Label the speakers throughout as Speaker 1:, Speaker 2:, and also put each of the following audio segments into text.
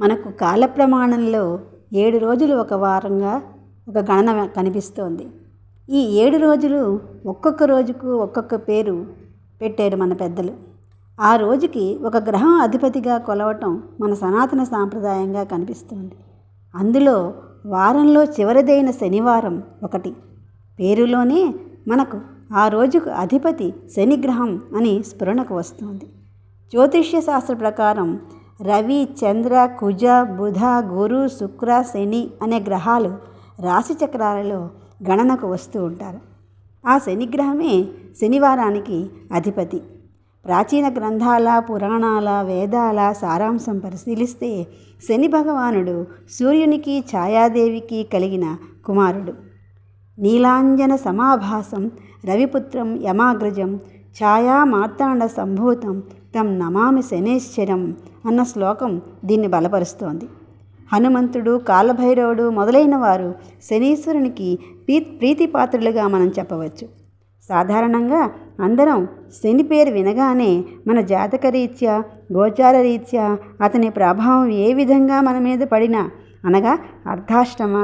Speaker 1: మనకు కాల ప్రమాణంలో ఏడు రోజులు ఒక వారంగా ఒక గణన కనిపిస్తోంది. ఈ ఏడు రోజులు ఒక్కొక్క రోజుకు ఒక్కొక్క పేరు పెట్టారు మన పెద్దలు. ఆ రోజుకి ఒక గ్రహం అధిపతిగా కొలవటం మన సనాతన సాంప్రదాయంగా కనిపిస్తుంది. అందులో వారంలో చివరిదైన శనివారం ఒకటి. పేరులోనే మనకు ఆ రోజుకు అధిపతి శనిగ్రహం అని స్ఫురణకు వస్తుంది. జ్యోతిష్య శాస్త్ర ప్రకారం రవి చంద్ర కుజ బుధ గురు శుక్ర శని అనే గ్రహాలు రాశి చక్రాలలో గణనకు వస్తూ ఉంటారు. ఆ శనిగ్రహమే శనివారానికి అధిపతి. ప్రాచీన గ్రంథాల పురాణాల వేదాల సారాంశం పరిశీలిస్తే శని భగవానుడు సూర్యునికి ఛాయాదేవికి కలిగిన కుమారుడు. నీలాంజన సమాభాసం రవిపుత్రం యమాగ్రజం ఛాయా మార్తాండ సంభూతం తం నమామి శనేశ్వరం అన్న శ్లోకం దీన్ని బలపరుస్తోంది. హనుమంతుడు కాలభైరవుడు మొదలైన వారు శనీశ్వరునికి ప్రీ ప్రీతిపాత్రులుగా మనం చెప్పవచ్చు. సాధారణంగా అందరం శని పేరు వినగానే మన జాతకరీత్యా గోచారరీత్యా అతని ప్రభావం ఏ విధంగా మన మీద పడినా అనగా అర్ధాష్టమ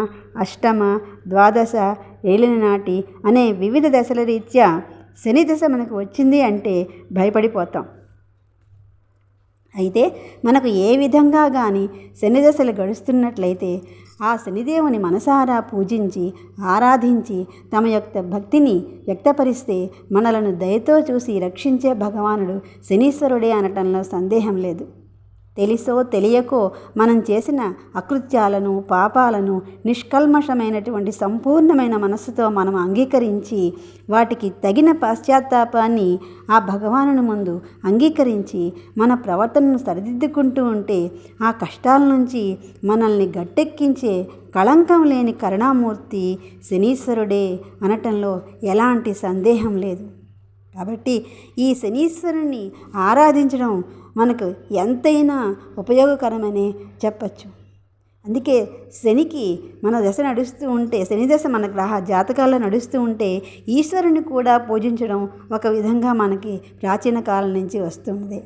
Speaker 1: అష్టమ ద్వాదశ ఏలిన నాటి అనే వివిధ దశల రీత్యా శని దశ మనకు వచ్చింది అంటే భయపడిపోతాం. అయితే మనకు ఏ విధంగా కానీ శని దశలు గడుస్తున్నట్లయితే ఆ శనిదేవుని మనసారా పూజించి ఆరాధించి తమ యొక్క భక్తిని వ్యక్తపరిస్తే మనలను దయతో చూసి రక్షించే భగవానుడు శనీశ్వరుడే అనటంలో సందేహం లేదు. తెలిసో తెలియకో మనం చేసిన అకృత్యాలను పాపాలను నిష్కల్మషమైనటువంటి సంపూర్ణమైన మనస్సుతో మనం అంగీకరించి వాటికి తగిన పాశ్చాత్తాపాన్ని ఆ భగవానుని ముందు అంగీకరించి మన ప్రవర్తనను సరిదిద్దుకుంటూ ఉంటే ఆ కష్టాల నుంచి మనల్ని గట్టెక్కించే కళంకం లేని కరుణామూర్తి శనీశ్వరుడే అనటంలో ఎలాంటి సందేహం లేదు. కాబట్టి ఈ శనీశ్వరుణ్ణి ఆరాధించడం మనకు ఎంతైనా ఉపయోగకరమని చెప్పచ్చు. అందుకే శనికి మన దశ నడుస్తూ ఉంటే శని దశ మన గ్రహ జాతకాల్లో నడుస్తూ ఉంటే ఈశ్వరుని కూడా పూజించడం ఒక విధంగా మనకి ప్రాచీన కాలం నుంచి వస్తుంది.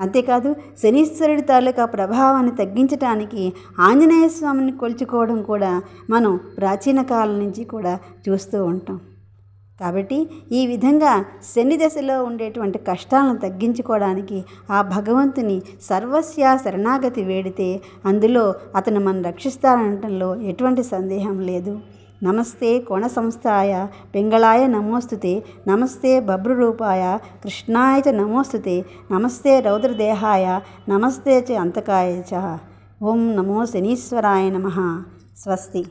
Speaker 1: అంతేకాదు శనీశ్వరుడి తాలూకా ప్రభావాన్ని తగ్గించడానికి ఆంజనేయ స్వామిని కొలుచుకోవడం కూడా మనం ప్రాచీన కాలం నుంచి కూడా చూస్తూ ఉంటాం. కాబట్టి ఈ విధంగా శని దశలో ఉండేటువంటి కష్టాలను తగ్గించుకోవడానికి ఆ భగవంతుని సర్వస్య శరణాగతి వేడితే అందులో అతను మనం రక్షిస్తారనటంలో ఎటువంటి సందేహం లేదు. నమస్తే కోణ సంస్థాయ పింగళాయ నమోస్తుతే నమస్తే బభ్రురూపాయ కృష్ణాయ చ నమోస్తుతే నమస్తే రౌద్రదేహాయ నమస్తే చ అంతకాయ చ. ఓం నమో శనీశ్వరాయ నమ. స్వస్తి.